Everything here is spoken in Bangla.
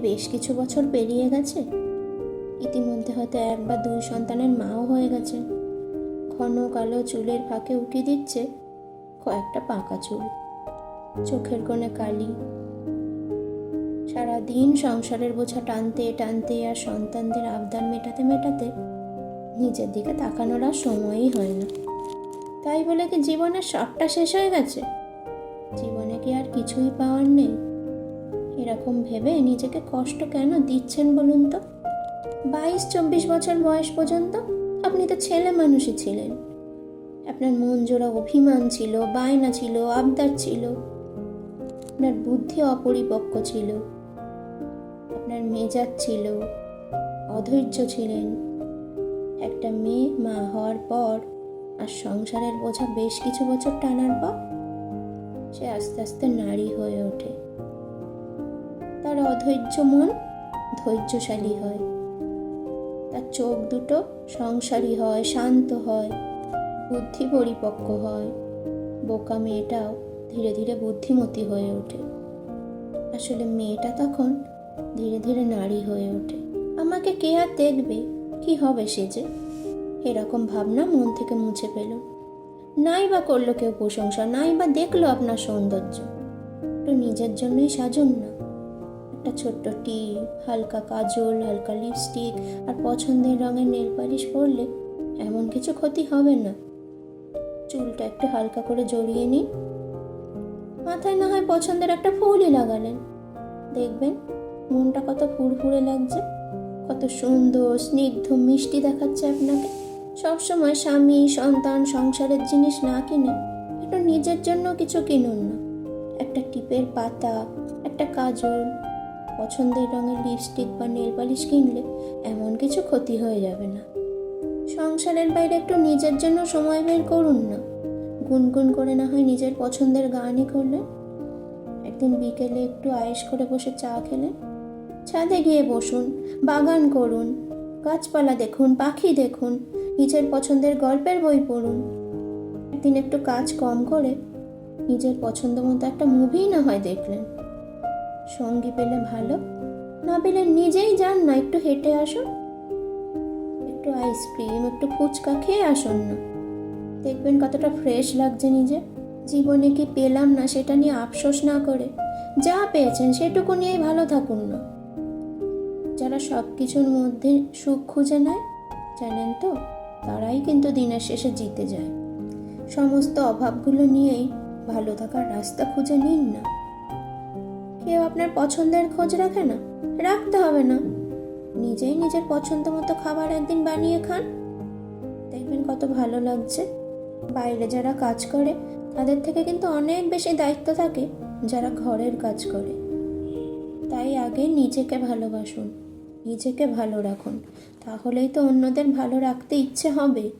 বেশ কিছু বছর পেরিয়ে গেছে। ইতিমধ্যে হয়তো এক বা দুই সন্তানের মাও হয়ে গেছেন ঘন কালো চুলের ফাঁকে উকি দিচ্ছে কয়েকটা পাকা চুল। চোখের কোণে কালি। সারাদিন সংসারের বোঝা টানতে টানতে আর সন্তানদের আবদার মেটাতে মেটাতে নিজের দিকে তাকানোর আর সময়ই হয় না। তাই বলে কি জীবনের সবটা শেষ হয়ে গেছে? জীবনে কি আর কিছুই পাওয়ার নেই? এরকম ভেবে নিজেকে কষ্ট কেন দিচ্ছেন বলুন তো? বাইশ, চব্বিশ বছর বয়স পর্যন্ত আপনি তো ছেলে মানুষই ছিলেন। আপনার মন জোড়া অভিমান ছিল, বায়না ছিল, আবদার ছিল। আপনার বুদ্ধি অপরিপক্ক ছিল। আপনার মেজাজ ছিল। অধৈর্য ছিলেন। একটা মেয়ে মা হওয়ার পর আর সংসারের বোঝা বেশ কিছু বছর টানার পর সে আস্তে আস্তে নারী হয়ে ওঠে। তার অধৈর্য মন ধৈর্যশালী হয়। তার চোখ দুটো সংসারী হয়, শান্ত হয়, বুদ্ধি পরিপক্ক হয়। বোকা মেয়েটাও ধীরে ধীরে বুদ্ধিমতী হয়ে ওঠে। আসলে মেয়েটা তখন ধীরে ধীরে নারী হয়ে ওঠে। আমাকে কে আর দেখবে? কি হবে সে যে? এরকম ভাবনা মন থেকে মুছে পেল নাই বা করল কেউ প্রশংসা নাই বা দেখল আপনার সৌন্দর্য। একটু নিজের জন্যই সাজুন না। একটা ছোট্ট টিপ, হালকা কাজল, হালকা লিপস্টিক আর পছন্দের রঙের নেল পালিশ পরলে এমন কিছু ক্ষতি হবে না। চুলটা একটু হালকা করে জড়িয়ে নিন। মাথায় না হয় পছন্দের একটা ফুলই লাগালেন। দেখবেন মনটা কত ফুরফুরে লাগছে, কত সুন্দর, স্নিগ্ধ, মিষ্টি দেখাচ্ছে আপনাকে। সবসময় স্বামী, সন্তান, সংসারের জিনিস না কিনে একটু নিজের জন্য কিছু কিনুন না। একটা টিপের পাতা, একটা কাজল পছন্দের রঙের লিপস্টিক বা নেল পালিশ কিনলে এমন কিছু ক্ষতি হয়ে যাবে না। সংসারের বাইরে একটু নিজের জন্য সময় বের করুন না। গুনগুন করে না হয় নিজের পছন্দের গানই করলেন। একদিন বিকেলে একটু আয়েস করে বসে চা খেলেন। ছাদে গিয়ে বসুন, বাগান করুন, গাছপালা দেখুন, পাখি দেখুন, নিজের পছন্দের গল্পের বই পড়ুন। একদিন একটু কাজ কম করে নিজের পছন্দ মতো একটা মুভি না হয় দেখলেন। সঙ্গী পেলে ভালো, না পেলে নিজেই যান না, একটু হেঁটে আসুন। একটু আইসক্রিম একটু ফুচকা খেয়ে আসুন না। দেখবেন কতটা ফ্রেশ লাগছে নিজে জীবনে কি পেলাম না, সেটা নিয়ে আফসোস না করে। যা পেয়েছেন, সেটুকু নিয়েই ভালো থাকুন না। যারা সব কিছুর মধ্যে সুখ খুঁজে নেয়, জানেন তো, তারাই কিন্তু দিনের শেষে জিতে যায়। সমস্ত অভাবগুলো নিয়েই ভালো থাকার রাস্তা খুঁজে নিন না। কেউ আপনার পছন্দের খোঁজ রাখে না? রাখতে হবে না। নিজেই নিজের পছন্দ মতো খাবার একদিন বানিয়ে খান। দেখবেন কত ভালো লাগছে। বাইরে যারা কাজ করে, তাদের থেকে কিন্তু অনেক বেশি দায়িত্ব থাকে যারা ঘরের কাজ করে। তাই আগে নিজেকে ভালোবাসুন, নিজেকে ভালো রাখুন। তাহলেই তো অন্যদের ভালো রাখতে ইচ্ছে হবে।